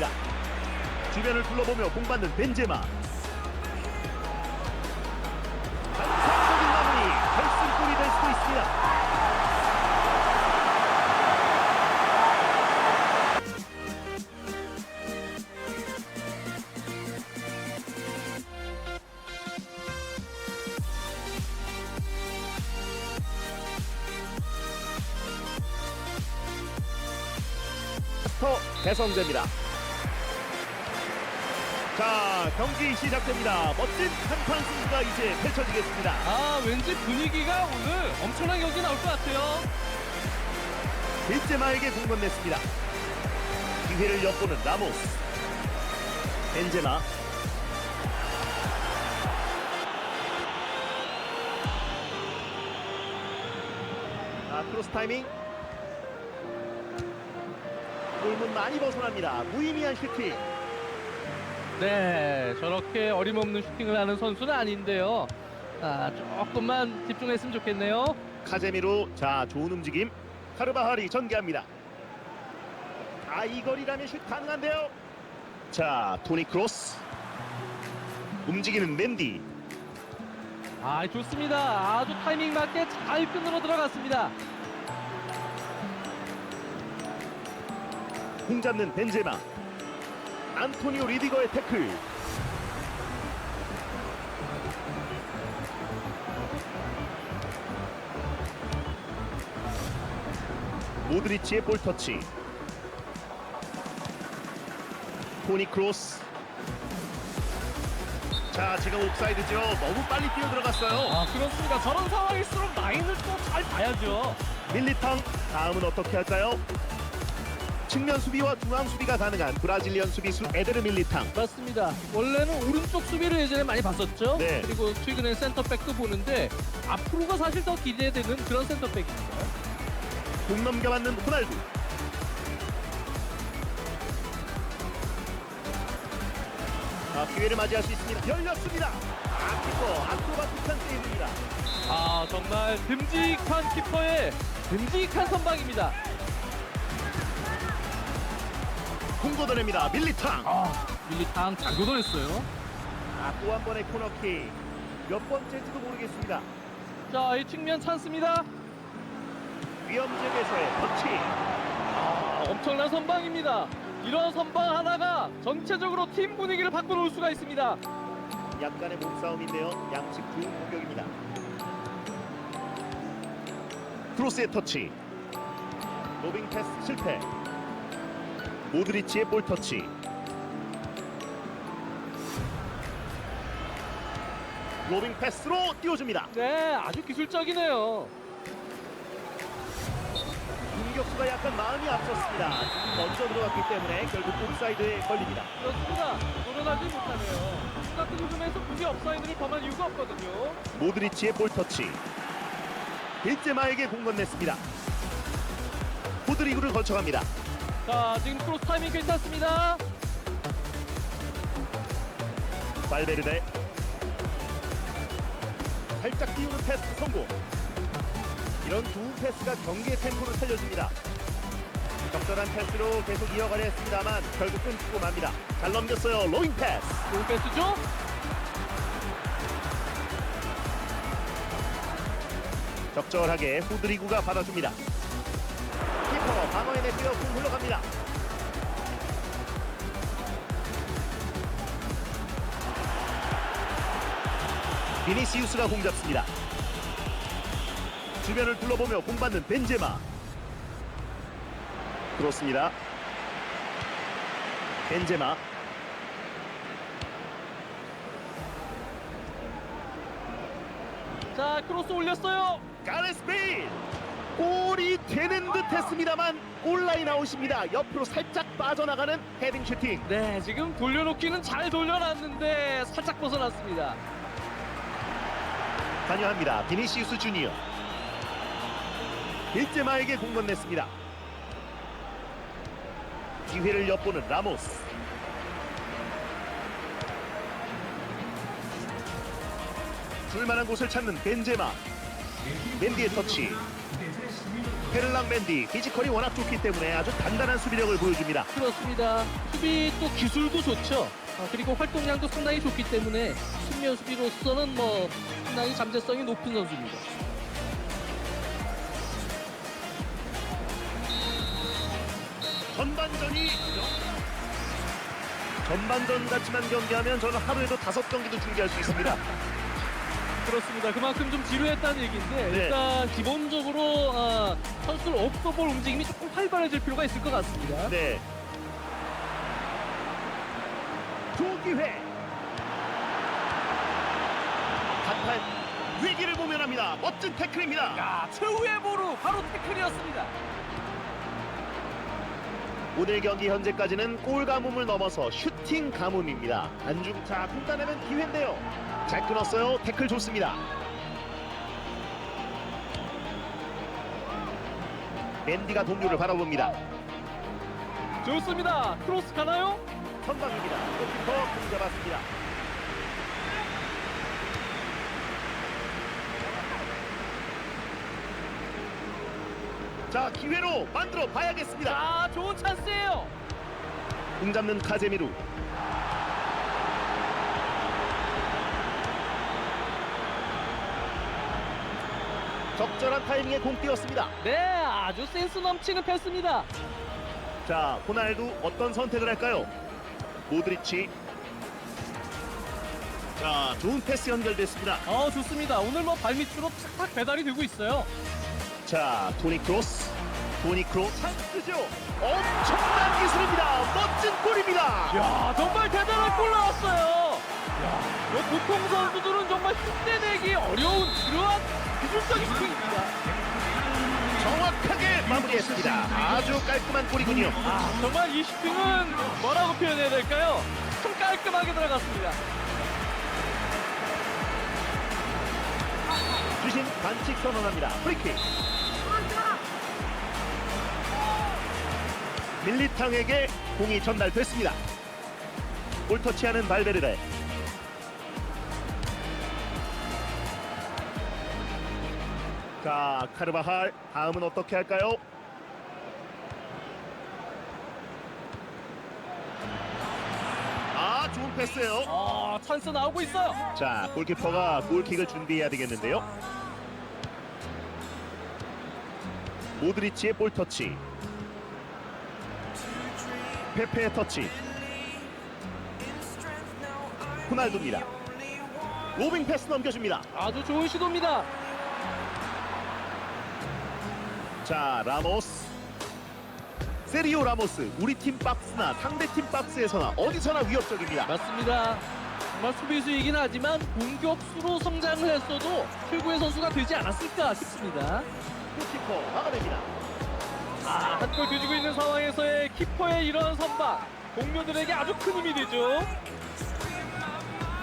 있습니다. 주변을 둘러보며 공 받는 벤제마. 환상적인 마무리 결승골이 될 수도 있습니다. 터 개성됩니다. 자 경기 시작됩니다. 멋진 한판 승부가 이제 펼쳐지겠습니다. 아 왠지 분위기가 오늘 엄청난 경기 나올 것 같아요. 벤제마에게 공 건넸습니다. 기회를 엿보는 라모스. 벤제마. 아 크로스 타이밍. 골문 많이 벗어납니다. 무의미한 슈팅. 네 저렇게 어림없는 슈팅을 하는 선수는 아닌데요. 아 조금만 집중했으면 좋겠네요. 카제미로 자 좋은 움직임. 카르바할이 전개합니다. 아 이 거리라면 슛 가능한데요. 자 토니 크로스. 움직이는 맨디. 아 좋습니다. 아주 타이밍 맞게 잘 끈으로 들어갔습니다. 공 잡는 벤제마 안토니오 리디거의 태클 모드리치의 볼터치 토니 크로스 자 지금 옵사이드죠 너무 빨리 뛰어 들어갔어요 아 그렇습니다. 저런 상황일수록 라인을 또 잘 봐야죠. 밀리탕 다음은 어떻게 할까요? 측면 수비와 중앙 수비가 가능한 브라질리언 수비수 에데르 밀리탕 맞습니다. 원래는 오른쪽 수비를 예전에 많이 봤었죠. 네. 그리고 최근에 센터백도 보는데 앞으로가 사실 더 기대되는 그런 센터백입니다. 공 넘겨받는 호날두 아, 기회를 맞이할 수 있습니다 열렸습니다 아 키퍼 아크로바틱한 세이브입니다 아 정말 듬직한 키퍼의 듬직한 선방입니다. 공 걷어냅니다. 밀리탕. 아 밀리탕 잘 걷어냈어요. 아, 또 한 번의 코너킥. 몇 번째인지도 모르겠습니다. 자 이 측면 찬스입니다. 위험 지역에서의 터치. 아, 엄청난 선방입니다. 이런 선방 하나가 전체적으로 팀 분위기를 바꿔놓을 수가 있습니다. 약간의 몸싸움인데요. 양측 좋은 공격입니다. 크로스의 터치. 로빙 패스 실패 모드리치의 볼 터치 로빙 패스로 띄워줍니다 네 아주 기술적이네요. 공격수가 약간 마음이 앞섰습니다 먼저 들어갔기 때문에 결국 옵사이드에 걸립니다 그렇습니다. 노련하지 못하네요. 같은 흐름에서 굳이 업사이드를 범할 이유가 없거든요. 모드리치의 볼 터치 벤제마에게 공 건넸습니다 호드리그를 거쳐갑니다 자 지금 크로스 타이밍 괜찮습니다. 발베르데 살짝 띄우는 패스 성공. 이런 좋은 패스가 경기의 템포를 살려줍니다. 적절한 패스로 계속 이어가려 했습니다만 결국 끊기고 맙니다. 잘 넘겼어요. 로잉 패스. 좋은 패스죠? 적절하게 후드리구가 받아줍니다 방어에 내뛰어 공 흘러갑니다. 비니시우스가 공 잡습니다. 주변을 둘러보며 공 받는 벤제마. 그렇습니다. 벤제마. 자 크로스 올렸어요. 가레스 베일 했습니다만 골라인 아웃입니다. 옆으로 살짝 빠져나가는 헤딩 슈팅. 네 지금 돌려놓기는 잘 돌려놨는데 살짝 벗어났습니다. 관여합니다. 비니시우스 주니어. 벤제마에게 공 건넸습니다. 기회를 엿보는 라모스. 줄만한 곳을 찾는 벤제마. 맨디의 터치 페를랑 맨디 피지컬이 워낙 좋기 때문에 아주 단단한 수비력을 보여줍니다. 그렇습니다. 수비 또 기술도 좋죠. 아, 그리고 활동량도 상당히 좋기 때문에 측면 수비로서는 뭐 상당히 잠재성이 높은 선수입니다. 전반전이 전반전 같지만 경기하면 저는 하루에도 다섯 경기도 중계할 수 있습니다. 그렇습니다. 그만큼 좀 지루했다는 얘기인데 네. 일단 기본적으로 아, 선수들 오프볼 움직임이 조금 활발해질 필요가 있을 것 같습니다. 네. 좋은 기회. 간판 위기를 모면합니다. 멋진 태클입니다. 야, 최후의 보루 바로 태클이었습니다. 오늘 경기 현재까지는 골 가뭄을 넘어서 슈팅 가뭄입니다. 안중차 공단하면 기회인데요. 잘 끊었어요. 태클 좋습니다. 맨디가 동료를 바라봅니다. 좋습니다. 크로스 가나요? 선방입니다. 골키퍼 공 잡았습니다. 자 기회로 만들어 봐야겠습니다. 자, 좋은 찬스예요. 공 잡는 카제미루. 적절한 타이밍에 공 띄었습니다. 네, 아주 센스 넘치는 패스입니다. 자, 호날두 어떤 선택을 할까요? 모드리치. 자, 좋은 패스 연결됐습니다. 어, 좋습니다. 오늘 뭐 발밑으로 탁탁 배달이 되고 있어요. 자, 토니 크로스. 토니 크로스 찬스죠. 엄청난 기술입니다. 멋진 골입니다. 야, 정말 대단한 골 나왔어요. 야, 뭐 보통 선수들은 정말 흉내내기 어려운 그러한 기술적인 슈팅입니다. 정확하게 마무리했습니다. 아주 깔끔한 골이군요. 아, 정말 이 슈팅은 뭐라고 표현해야 될까요? 참 깔끔하게 들어갔습니다. 주신 반칙 선언합니다. 프리킥. 밀리탕에게 공이 전달됐습니다. 볼 터치하는 발베르데. 자, 카르바할 다음은 어떻게 할까요? 아, 좋은 패스예요. 아, 찬스 나오고 있어요. 자, 골키퍼가 골킥을 준비해야 되겠는데요. 모드리치의 볼 터치. 페페의 터치. 호날두입니다. 로빙 패스 넘겨줍니다. 아주 좋은 시도입니다. 자, 라모스. 세리오 라모스. 우리 팀 박스나 상대 팀 박스에서나 어디서나 위협적입니다. 맞습니다. 정말 수비수이긴 하지만 공격수로 성장을 했어도 최고의 선수가 되지 않았을까 싶습니다. 골키퍼 막아냅니다. 아, 한골 뒤지고 있는 상황에서의 키퍼의 이런 선방 동료들에게 아주 큰 힘이 되죠.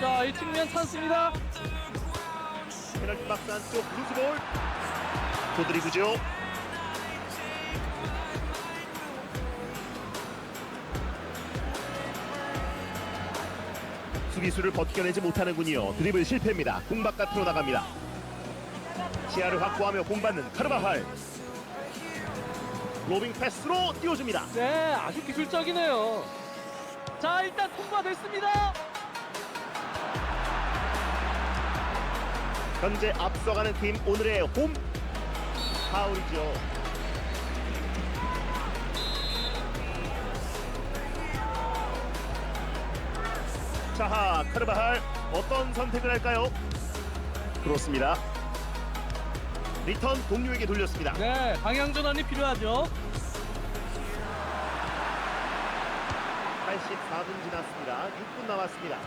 자, 이 측면 찬스입니다. 페널티 박스 안쪽 루즈볼. 도드리그죠. 수비수를 벗겨내지 못하는군요. 드리블 실패입니다. 공 바깥으로 나갑니다. 시야를 확보하며 공 받는 카르바할. 로빙 패스로 띄워줍니다. 네, 아주 기술적이네요. 자, 일단 통과됐습니다. 현재 앞서가는 팀 오늘의 홈 파울이죠. 자하 카르바할 어떤 선택을 할까요? 그렇습니다. 리턴 동료에게 돌렸습니다. 네, 방향 전환이 필요하죠. 84분 지났습니다. 6분 남았습니다.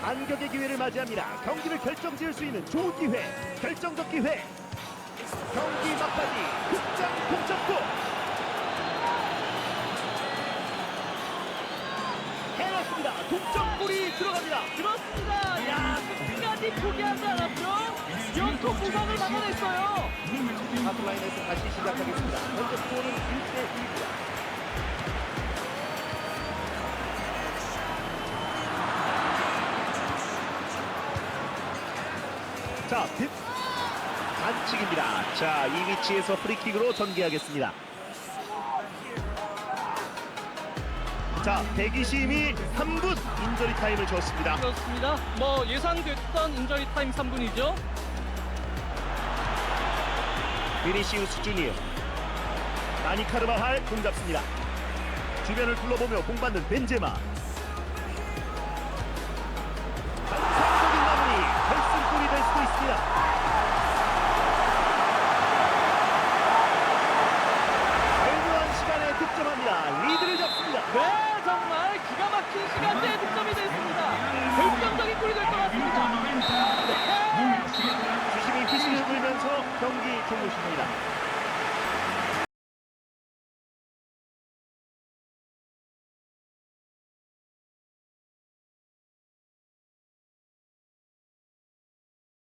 반격의 기회를 맞이합니다. 경기를 결정지을 수 있는 좋은 기회, 결정적 기회. 경기 막바지 극장 동점골. 해냈습니다. 동점골이 들어갑니다. 그렇습니다. 야, 끝까지 포기하지 않았죠? 연속 구간을 막아냈어요. 하프라인에서 다시 시작하겠습니다. 현재 스코어는 1대 1입니다. 자, 딥 반칙입니다. 자, 이 위치에서 프리킥으로 전개하겠습니다. 자, 대기심이 3분 인저리 타임을 줬습니다. 그렇습니다. 뭐 예상됐던 인저리 타임 3분이죠. 비니시우스 주니어. 아니카르바할 공 잡습니다. 주변을 둘러보며 공 받는 벤제마. 반상적인 마무리 결승골이 될 수도 있습니다.